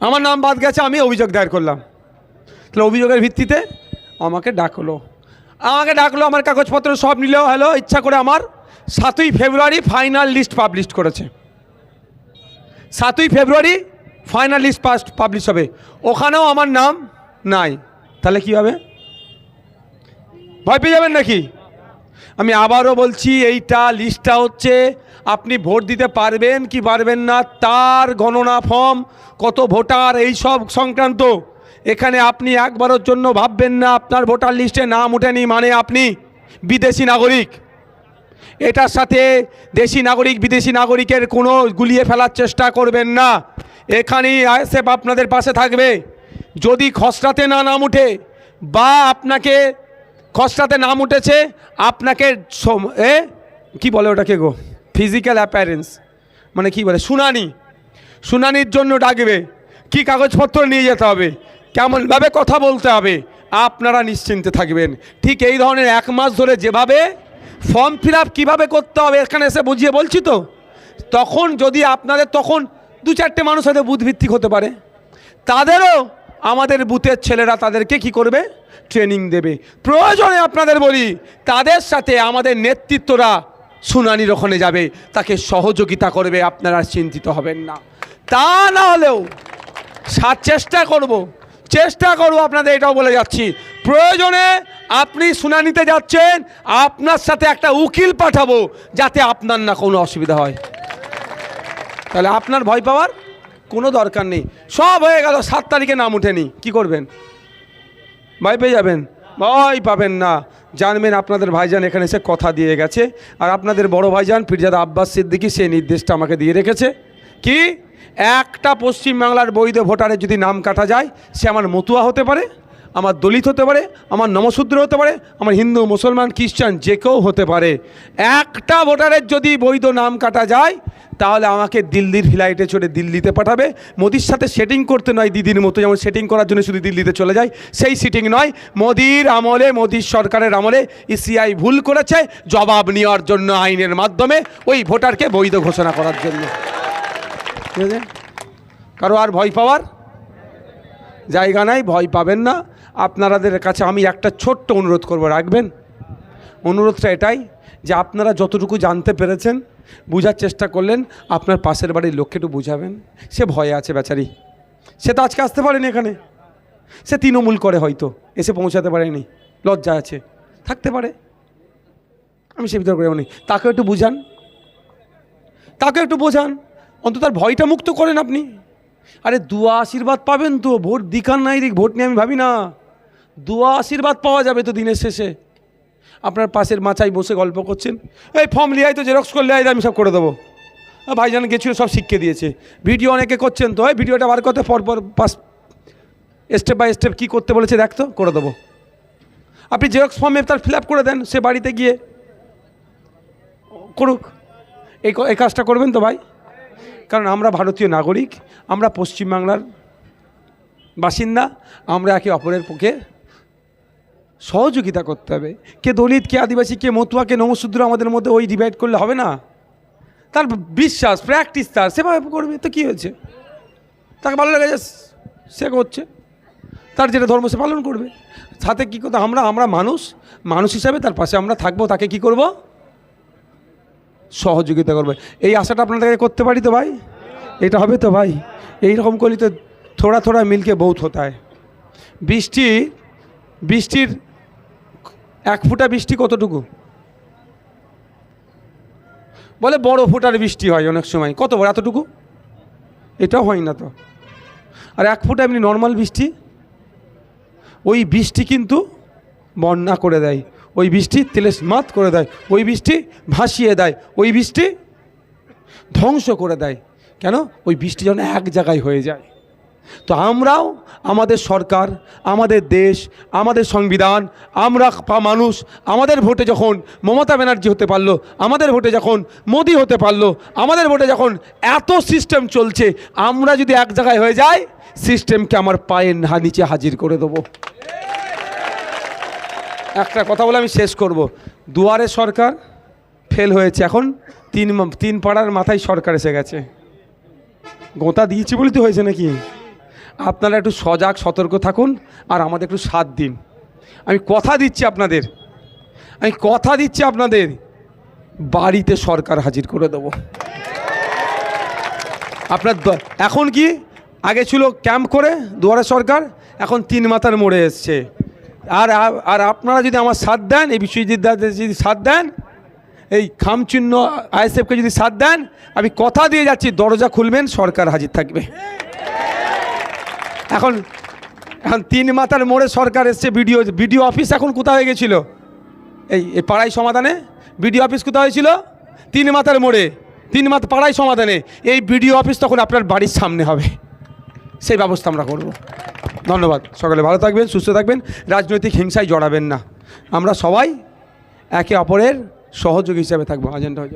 আমার নাম বাদ গেছে, আমি অভিযোগ দায়ের করলাম। তাহলে অভিযোগের ভিত্তিতে আমাকে ডাকলো। আমাকে ডাকলো, আমার কাগজপত্র সব নিলেও হলো, ইচ্ছা করে আমার সাতই ফেব্রুয়ারি ফাইনাল লিস্ট পাবলিশ করেছে। সাতই ফেব্রুয়ারি ফাইনাল লিস্ট পাস্ট পাবলিশ হবে। ওখানেও আমার নাম নাই। তাহলে কি হবে? ভয় পেয়ে যাবেন নাকি? আমি আবারও বলছি, এইটা লিস্টটা হচ্ছে, আপনি ভোট দিতে পারবেন কি পারবেন না, তার গণনা ফর্ম কত ভোটার, এই সব সংক্রান্ত। এখানে আপনি একবারের জন্য ভাববেন না, আপনার ভোটার লিস্টে নাম ওঠেনি মানে আপনি বিদেশি নাগরিক। এটার সাথে দেশি নাগরিক, বিদেশি নাগরিকের কোনো গুলিয়ে ফেলার চেষ্টা করবেন না। এখানেই আইএসএফ আপনাদের পাশে থাকবে। যদি খসড়াতে না নাম উঠে বা আপনাকে খসড়াতে নাম উঠেছে, আপনাকে এ? কি বলে ওটাকে গো? ফিজিক্যাল অ্যাপিয়ারেন্স মানে কি বলে? শুনানি। শুনানির জন্য ডাকবে। কি কাগজপত্র নিয়ে যেতে হবে? কেমনভাবে কথা বলতে হবে? আপনারা নিশ্চিন্তে থাকবেন। ঠিক এই ধরনের এক মাস ধরে যেভাবে ফর্ম ফিল আপ কীভাবে করতে হবে, এখানে এসে বুঝিয়ে বলছি তো? তখন যদি আপনাদের, তখন দু চারটে মানুষ হয়তো বুথ ভিত্তিক হতে পারে। তাদেরও আমাদের বুথের ছেলেরা তাদেরকে কি করবে? ট্রেনিং দেবে। প্রয়োজনে আপনাদের বলি, তাদের সাথে আমাদের নেতৃত্বরা শুনানির ওখানে যাবে। তাকে সহযোগিতা করবে, আপনারা চিন্তিত হবেন না। তা না হলেও চেষ্টা করব চেষ্টা করব আপনাদের এটাও বলে যাচ্ছি। প্রয়োজনে আপনি শুনানিতে যাচ্ছেন, আপনার সাথে একটা উকিল পাঠাবো, যাতে আপনার না কোনো অসুবিধা হয়। তাহলে আপনার ভয় পাওয়ার কোনো দরকার নেই। সব হয়ে গেল, সাত তারিখে নাম উঠেনি কি করবেন? ভয় পেয়ে যাবেন? ভয় পাবেন না। জানবেন আপনাদের ভাইজান এখানে এসে কথা দিয়ে গেছে। আর আপনাদের বড় ভাইজান ফিরজাদা আব্বাস সিদ্দিকি সেই নির্দেশটা আমাকে দিয়ে রেখেছে। কি? একটা পশ্চিমবাংলার বৈধ ভোটারের যদি নাম কাটা যায়, সে আমার মতুয়া হতে পারে? আমার দলিত হতে পারে, আমার নমশূদ্র হতে পারে, আমার হিন্দু, মুসলমান, খ্রিস্টান, যে কেউ হতে পারে। একটা ভোটারের যদি বৈধ নাম কাটা যায়, তাহলে আমাকে দিল্লির ফ্লাইটে চড়ে দিল্লিতে পাঠাবে। মোদির সাথে সেটিং করতে নয় দিদির মতো, যেমন সেটিং করার জন্য শুধু দিল্লিতে চলে যায়, সেই সিটিং নয়। মোদির আমলে, মোদির সরকারের আমলে ইসিআই ভুল করেছে, জবাব নেওয়ার জন্য আইনের মাধ্যমে ওই ভোটারকে বৈধ ঘোষণা করার জন্য। কারও আর ভয় পাওয়ার? জায়গা নাই, ভয় পাবেন না। আপনাদের কাছে আমি একটা ছোট্ট অনুরোধ করব, রাখবেন? অনুরোধটা এটাই যে আপনারা যতটুকু জানতে পেরেছেন, বোঝার চেষ্টা করলেন, আপনার পাশের বাড়ির লোককে একটু বুঝাবেন। সে ভয়ে আছে বেচারি। সে তো আজকে আসতে পারেনি এখানে। সে তৃণমূল করে হয়তো, এসে পৌঁছাতে পারেনি, লজ্জা আছে। থাকতে পারে। আমি সে ভিতরে করে নেই তাকে একটু বুঝান। তাকে একটু বোঝান। অন্তত তার ভয়টা মুক্ত করেন আপনি। আরে দুয়া আশীর্বাদ পাবেন তো, ভোট দিকার নাই দিক ভোট নিয়ে আমি ভাবি না। দুয়া আশীর্বাদ পাওয়া যাবে তো দিনের শেষে। আপনার পাশের মাচায় বসে গল্প করছেন। এই ফর্ম লিয়াই তো জেরক্স করলে আয় আমি সব করে দেবো। ভাইজান গেছিল, সব শিখিয়ে দিয়েছে। ভিডিও অনেকে করছেন তো, এই ভিডিওটা বার করতে পর পর পাস স্টেপ বাই স্টেপ কী করতে বলেছে দেখতো করে দেবো। আপনি জেরক্স ফর্মে তার ফিল করে দেন, সে বাড়িতে গিয়ে। করুক। এই এই কাজটা করবেন তো ভাই। কারণ আমরা ভারতীয় নাগরিক, আমরা পশ্চিমবাংলার বাসিন্দা, আমরা একে অপরের পক্ষে সহযোগিতা করতে হবে। কে দলিত, কে আদিবাসী, কে মতুয়া, কে নমশূদ্র আমাদের মধ্যে ওই ডিভাইড করলে হবে না। তার বিশ্বাস প্র্যাকটিস তার, সেভাবে করবে, তো কী হয়েছে? তাকে ভালো লেগেছে, সে করছে। তার যেটা ধর্ম, সে পালন করবে। সাথে কী করতে আমরা আমরা মানুষ মানুষ হিসাবে তার পাশে আমরা থাকব, তাকে কি করব? সহযোগিতা করবে। এই আশাটা আপনাদেরকে করতে পারি তো ভাই? এটা হবে তো ভাই। এই রকম করলে তো থোড়া থোড়া মিলকে বহুত হতা হয়। বৃষ্টি, বৃষ্টির এক ফুটা বৃষ্টি কতটুকু? বলে বড় ফুটার বৃষ্টি হয় অনেক সময়। কত বড়? এতটুকু? এটাও হয় না তো। আর এক ফুটা এমনি নর্মাল বৃষ্টি? ওই বৃষ্টি কিন্তু বন্যা করে দেয়। ওই বৃষ্টি তেলেস মাত করে দেয়। ওই বৃষ্টি ভাসিয়ে দেয়। ওই বৃষ্টি ধ্বংস করে দেয়। কেন? ওই বৃষ্টি যেন এক জায়গায় হয়ে যায়। তো আমরাও আমাদের সরকার, আমাদের দেশ, আমাদের সংবিধান, আমরা পা- মানুষ, আমাদের ভোটে যখন মমতা ব্যানার্জি হতে পারল, আমাদের ভোটে যখন মোদি হতে পারল, আমাদের ভোটে যখন এত সিস্টেম চলছে, আমরা যদি এক জায়গায় হয়ে যাই সিস্টেমকে আমার পায়ের না নিচে হাজির করে দেবো। একটা কথা বলে আমি শেষ করব। দুয়ারে সরকার ফেল হয়েছে এখন, তিন তিন পাড়ার মাথায় সরকার এসে গেছে। গোতা দিয়েছি বলে তো হয়েছে নাকি? আপনারা একটু সজাগ, সতর্ক থাকুন আর আমাদের একটু সাথ দিন। আমি কথা দিচ্ছি আপনাদের। আমি কথা দিচ্ছি আপনাদের। বাড়িতে সরকার হাজির করে দেবো। আপনার এখন কি? আগে ছিল ক্যাম্প করে দুয়ারে সরকার, এখন তিন মাথার মোড়ে এসছে। আর আর আপনারা যদি আমার সাথ দেন, এই বিশ্বজিৎ দাদের যদি সাথ দেন, এই খামচিহ্ন আইএসএফকে যদি সাথ দেন, আমি কথা দিয়ে যাচ্ছি, দরজা খুলবেন, সরকার হাজির থাকবে। এখন এখন তিন মাথার মোড়ে সরকার এসছে, বিডিও বিডিও অফিস এখন কোথায় হয়ে গেছিল? এই এই পাড়াই সমাধানে? বিডিও অফিস কোথায় হয়েছিল? তিন মাথার মোড়ে, তিন মাথা পাড়াই সমাধানে। এই বিডিও অফিস তখন আপনার বাড়ির সামনে হবে। সেই ব্যবস্থা আমরা করব। ধন্যবাদ। সকালে ভালো থাকবেন, সুস্থ থাকবেন, রাজনৈতিক হিংসায় জড়াবেন না। আমরা সবাই একে অপরের সহযোগী হিসাবে থাকব। আজেন্ডা হয়ে